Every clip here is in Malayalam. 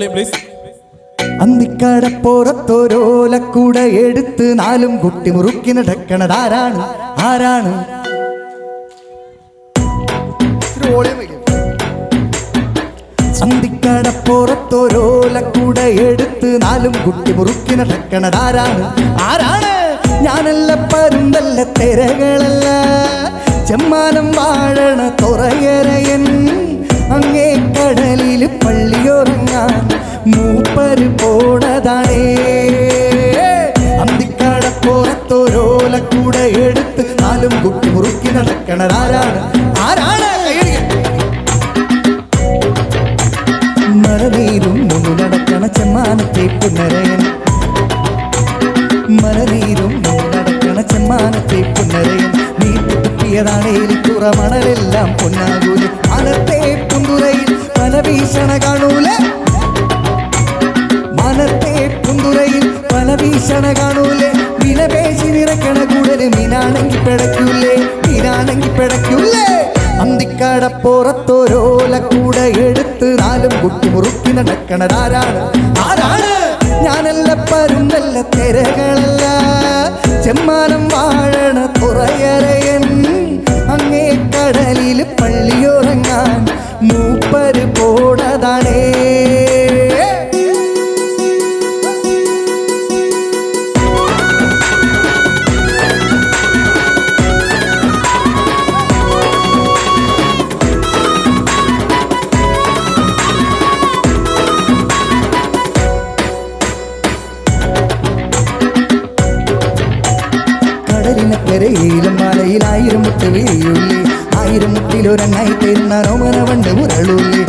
വോളിയം പ്ലീസ് എടുത്ത് നാലും കുട്ടി മുറുക്കി നടക്കണത് ആരാണ്? ആരാണ് അന്തിക്കടപ്പുറത്തൊരോലക്കൂട എടുത്ത് നാലും കുട്ടി മുറുക്കി നടക്കണത് ആരാണ് ആരാണ്? ഞാനല്ല പരുന്തല്ല തിരകളല്ല. ചെമ്മാനം വാഴണ തുറയരയൻ. മൂപ്പര് പോണതാണേ. കൂടെ എടുത്ത് നാലും കുട്ടി മുറുക്കി നടക്കണത് ആരാണ്? ആരാണ്. മലനീരും മുന്നു നടക്കണ ചെമ്മാനത്തെ പുന്നരയൻ മലനീരും മുന്നു നടക്കണ ചെമ്മാനത്തെ പുന്നരയൻ നീ തുപ്പിയതാണേലി മണലെല്ലാം പൊന്നാകൂലി മനത്തെ മീനാണെങ്കി പിടയ്ക്കൂലേ. അന്തിക്കടപ്പുറത്തോരോല കൂടെ എടുത്ത് നാലും കുട്ടി മുറുക്കി നടക്കണതാരാണ് ആരാണ്? ഞാനല്ല പരുന്നല്ല തിരകളല്ല. ചെമ്മാനം വാഴണ തുറയറയൻ അങ്ങേ കടലിൽ പള്ളിയുറങ്ങാൻ മൂപ്പര് കടലിനക്കരയിലും മലയിൽ ആയിരം മുട്ട് വീഴുള്ളി. ആയിരം മുട്ടിലൊരെണ്ണായി തരുന്ന രോമന വണ്ട് മുരളുള്ളി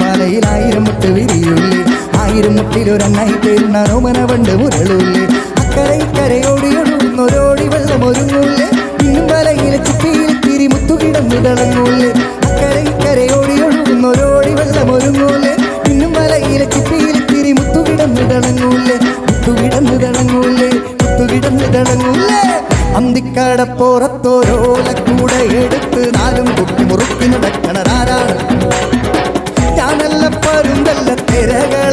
മലയിൽ ആയിരം മുട്ട് വിരിയുള്ളി. ആയിരം മുട്ടിലൊരെണ്ണായി തരുന്ന രോമന വണ്ട് മുരളുള്ളി അക്കരെ അന്തിക്കടപ്പുറത്തോരോല കൂടെ എടുത്ത് നാലും കുട്ടി മുറുക്കി നടക്കണതാരാണ് ഞാനല്ല പരുന്തല്ല തിരകളല്ല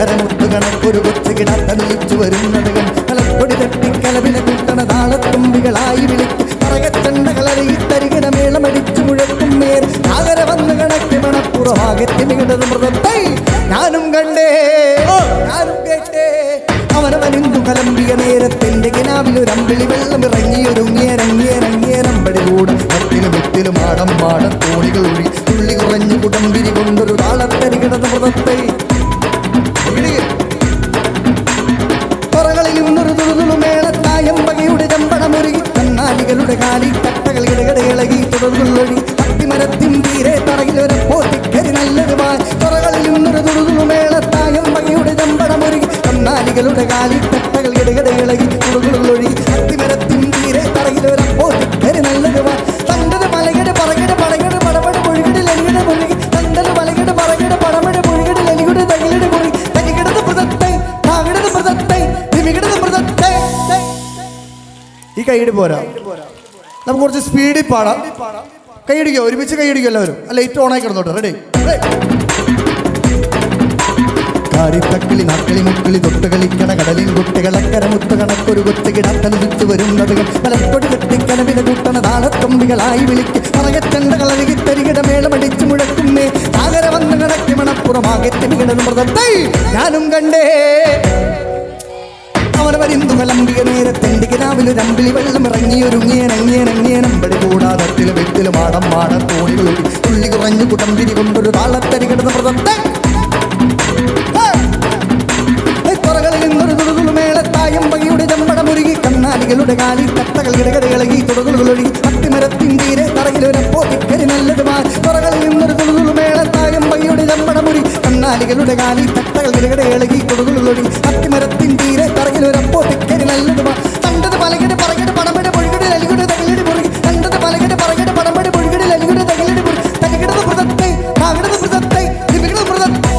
അക്കര മുത്തുകണക്കൊരു കൊച്ചുകിടക്കതിലിച്ചു വരുന്നതുകൾ മലക്കൊടി തെറ്റിക്കലവിനെ കൂട്ടണ താളത്തുമ്പികളായി വിളിക്ക് പറയച്ചണ്ടകളറിയിത്തരികിട മേളമടിച്ചു മുഴക്കും നേർ ആകര വന്ന് കണക്ക് മണപ്പുറമാകത്തി മികടത് മൃതത്തെ ഞാനും കണ്ടേ ഞാനും കേട്ടേ. അവനവനിന്ദു കലമ്പിയ നേരത്തിന്റെ കിനാവിലൊരമ്പിളി വെള്ളം ഇറങ്ങിയൊരുങ്ങിയരങ്ങിയരങ്ങിയരമ്പടി ഈ കൈയിട് പോരാ. നമുക്ക് കുറച്ച് സ്പീഡിൽ പാടാം. കൈയടിക്കോ? ഒരുമിച്ച് കൈയടിക്കോ എല്ലാവരും. ലൈറ്റ് ഏറ്റവും ഓണായി കിടന്നോട്ടെ. റെഡി കാരിത്തക്കിളി നാക്കളി മുക്കിളി തൊട്ട് കളിക്കണ കടലിൽ കുട്ടികൾ അക്കര മുത്ത് കണക്കൊരു കൊച്ചു കിടക്കൽ വിച്ചു വരുന്നതുകൾ മലക്കൊടി കെട്ടിക്കലവില കൂട്ടണ താളക്കമ്പികളായി വിളിക്ക്. പറയച്ചണ്ടകൾ അഴുകിത്തരികിട മേളമടിച്ചു മുഴക്കുന്നേ താകര വന്ന് കിടക്കി മണപ്പുറമാകെ തിമികിടന്ന് മൃതത്തെ ഞാനും കണ്ടേ. വരിന്തുമലമ്പിക നേരത്തെണ്ടിക്ക് രാവിലെ രമ്പിളി വെള്ളം ഇറങ്ങിയൊരുങ്ങിയനങ്ങിയനങ്ങിയനമ്പടി കൂടാതത്തിലും വെറ്റിലും ആടം മാടം തോണികളിൽ തുള്ളി കുറഞ്ഞു കുടമ്പിരി കൊണ്ടൊരു താളത്തരി കിടന്ന വ്രതത്തെ കുറകളിൽ നിന്നൊരു തുളുതുളു മേളത്തായം പകയുടെ ചമ്പടം ഒരുങ്ങി കണ്ണാലികളുടെ കാലി കട്ടകൾ ഇടകടകളകി തുളുതുളുകൾ ഒഴുകി. പട്ടിമരത്തിൻ തീരെ തറകിലൊരപ്പോ തിക്കരി നല്ലതുമാ നിന്നൊരു തുളുതുളു മേളത്തായം പകയുടെ ചമ്പടം ഒരുങ്ങി കണ്ണാലികളുടെ കാലി കട്ടകൾ ഇടകടകളകി തുളുതുളുകൾ ഒഴുകി. താകിടത് മൃതത്തെ ദിവികടത് മൃതത്തെ.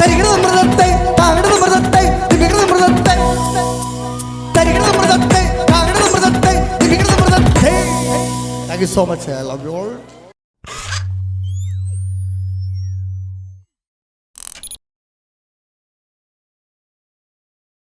തരികിടത് മൃതത്തെ താകിടത് മൃതത്തെ ദിവികടത് മൃതത്തെ. തരികിടത് മൃതത്തെ താകിടത് മൃതത്തെ ദിവികടത് മൃതത്തെ. Thank so much I love you all